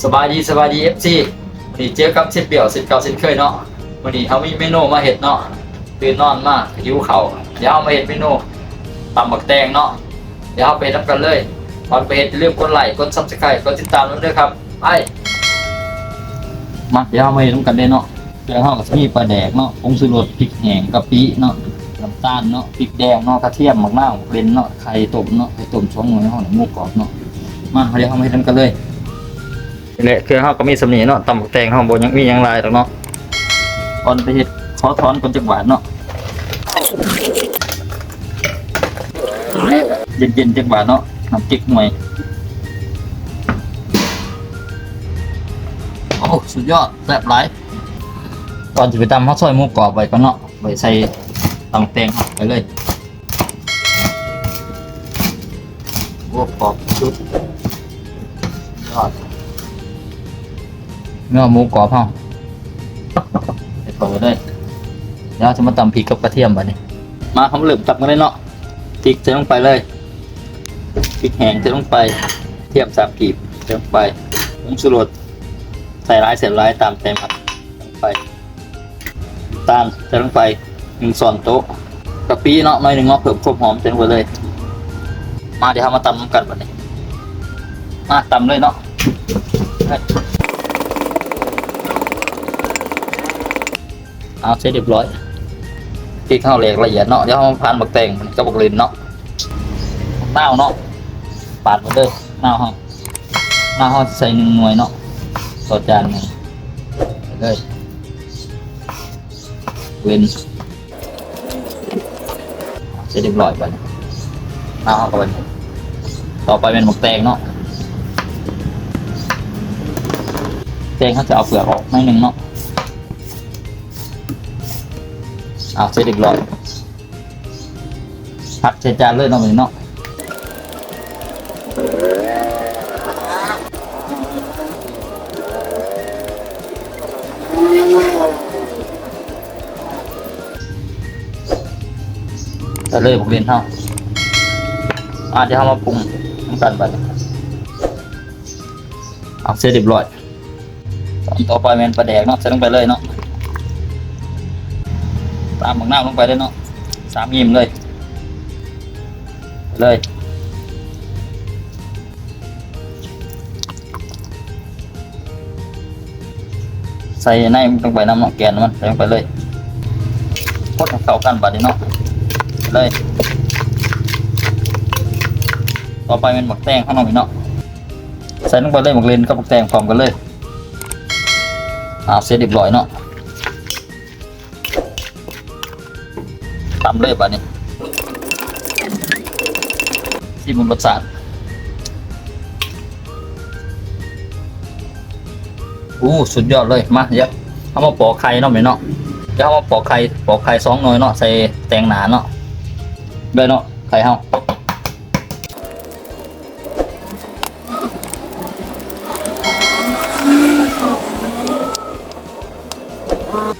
สบายดีสบายดีเอฟซีวันนี้เจอกับเชฟเปี่ยวเชฟเก่าเชฟเคยเนาะวันนี้เขามีเมนูมาเห็ดเนาะตื่นนอนมากหิวเขาเดี๋ยวเอามาเห็ดเมนูตำบักแตงเนาะเดี๋ยวเอาไปทำกันเลยก่อนไปเห็ดอย่าลืมกดไลค์กดซับสไครต์กดติดตามด้วยครับไปมาเดี๋ยวเอามาเห็ดทำกันเลยเนาะเดี๋ยวเขาก็จะมีปลาแดกเนาะผงชูรสพริกแห้งกะปิเนาะน้ำตาลเนาะพริกแดงเนาะกระเทียมมะนาวเลนเนาะไข่ต้มเนาะไข่ต้มช่องหน่วยห้องหมูกรอบเนาะมาเดี๋ยวเอามาเห็ดทำกันเลย นี่แหละคือเขาก็มีสำนีเนาะตำบักแตงเขาบนยังมีหยังหลายหรอกเนาะตอนไปเฮ็ดขอถอนคนจักหวานเนาะเย็นเย็นๆจักหวานเนาะน้ำจิกหน่วยโอ้สุดยอดแซ่บหลายก่อนจะไปตำข้าวซอยหมูกรอบไว้ก็เนาะไว้ใส่ตำแตงไปเลยโอ้กรอบสุด เนื้อหมูกรอบเฮาไปเปิดเลยเดี๋ยวจะมาตำพริกกับกระเทียมบัดนี้ มาเขามาเริ่มตักกันเลยเนาะพริกใส่ลงไปเลยพริกแห้งใส่ลงไปเทียมสามกีบใส่ลงไปผงชูรสใส่ร้ายเสร็จร้ายตามเต็มครับใส่ลงไปน้ำตาลใส่ลงไปหนึ่งส่วนโต๊ะกะปิเนาะหน่อยหนึ่งเนาะเพิ่มความหอมใส่ลงไปเลย มาเดี๋ยวเรามาตำน้ำกันบัดนี้ มาตำเลยเนาะ เอาเสร็จเรียบร้อยพริกข้าวเหล็กละเอียดเนาะเดี๋ยวเราพานบักแตงมันก็บักเลนเนาะหน้าเนาะปาดมาเลยหน้าห้องหน้าห้องใส่หนึ่งหน่วยเนาะต่อจานหนึ่งเลยเว้นเสร็จเรียบร้อยไปหน้าห้องก็ไปต่อไปเป็นบักแตงเนาะแตงเขาจะเอาเปลือกออกไม่หนึ่งเนาะ เอาเสร็จเรียบร้อยพัดใส่จจานเลยเนาะมือเนาะแต่เลยผมเรียนเท่าอะเดี๋ยวเรามาปรุงน้ำกันไปเอาเสร็จเรียบร้อยต่อไปเป็นปลาแดกเนาะใส่ลงไปเลยเนาะ ตามบักหน้าลงไปเลยเนาะสามยิ้มเลยเลยใส่ในมันลงไปน้ำเนาะแกนมันใส่ลงไปเลยพดเข้ากันบัดนี้เนาะเลย ต่อไปเป็นหมักแตงข้างนอกอีกเนาะใส่ลงไปเลยหมักเลนกับหมักแตงพร้อมกันเลยอาเสร็จเรียบร้อยเนาะ ตำเลยป่ะนี่ที่มันรสชาติอู้สุดยอดเลยมาเดี๋ยวเอามาปอกไข่เนาะไหมเนาะเดี๋ยวเอามาปอกไข่ปอกไข่สองหน่อยเนาะใส่แตงหนาเนาะเลยเนาะไข่เฮา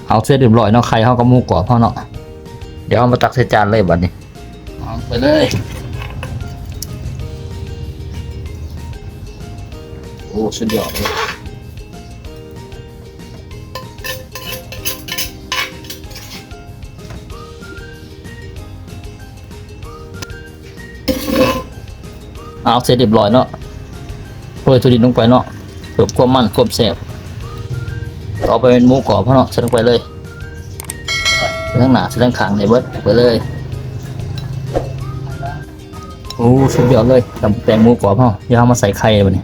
เอาเสร็จเรียบร้อยเนาะไข่เฮาก็หมูกรอบเฮาเนาะ ดี๋ยวเอามาตักใส่จานเลยบัดนี้เอาไปเลย โอ้สุดยอดเลยเอาเสร็จเรียบร้อยเนาะโรยถั่วดินลงไปเนาะเพิ่มความมันความแซ่บต่อไปเป็นหมูกรอบเนาะใส่ลงไปเลย เรื่องหนาเรื่องขางในเบิร์ดไปเลยโอ้สุดยอดเลยกับแตงมูกรอบเฮาเดี๋ยวเอามาใส่ไข่เลยบัดนี้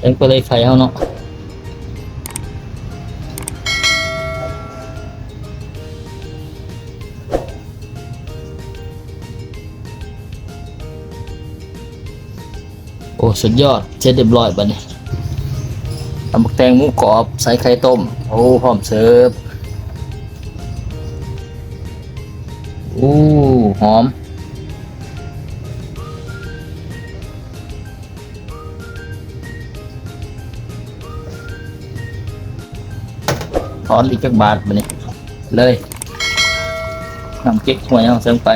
เอ็งไปเลยไข่เฮาเนาะโอ้สุดยอดเจ็ดเรียบร้อยบัดนี้ตำบักแตงหมูกรอบใส่ไข่ต้ม โอ้ พร้อมเสิร์ฟ อู้หอมถอนอีกจักบาทมานี่เลยนำเก๊กหวยเอาเสริมไป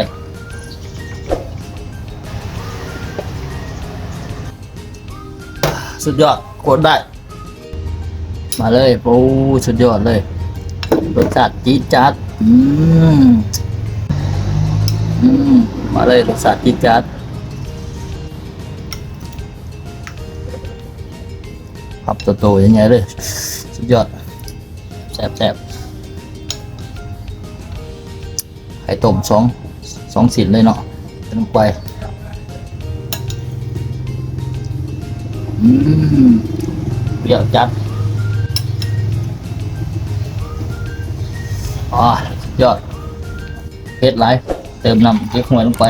สุดยอดกดได้ มาเลยโอ้สุดยอดเลยรสชาติจี๊ดจัด อืม มาเลยรสชาติจี๊ดจัดพับโตๆยังไงเลยสุดยอดแซ่บแซ่บไข่ต้มสองสองสินเลยเนาะใส่ลงไปอืมเปรี้ยวจัดอ๋อยอดเพชรไล ติมน้ำเก๊กฮวยลงไป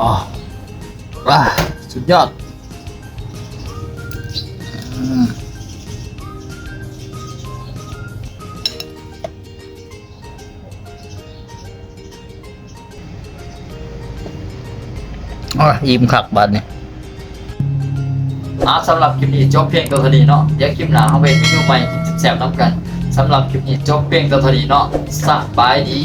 อ๋อว้าสุดยอดอะอิ่มขักบัดเนี่ยครับสำหรับคลิปนี้จบเพียงตัวเท่านี้เนาะเดี๋ยวคลิปหน้าเอาไปเมนูใหม่กินแซ่บๆน้ำกัน สำหรับคลิปนี้จบเพียงตัวเท่านี้เนาะสบายดี